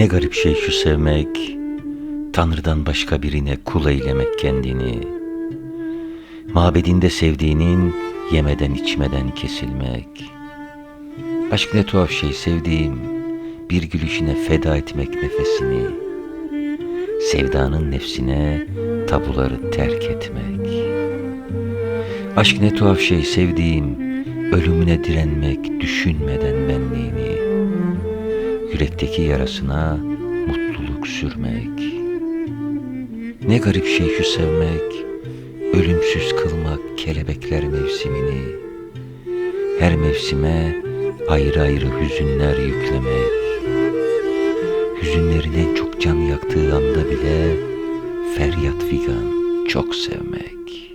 Ne garip şey şu sevmek, Tanrı'dan başka birine kul eylemek kendini. Mabedinde sevdiğinin yemeden içmeden kesilmek. Aşk ne tuhaf şey sevdiğim, bir gülüşüne feda etmek nefesini. Sevdanın nefsine tabuları terk etmek. Aşk ne tuhaf şey sevdiğim, ölümüne direnmek düşünmeden benliğini. Yürekteki yarasına mutluluk sürmek. Ne garip şey şu sevmek, ölümsüz kılmak kelebekler mevsimini. Her mevsime ayrı ayrı hüzünler yüklemek. Hüzünlerin en çok can yaktığı anda bile feryat figan çok sevmek.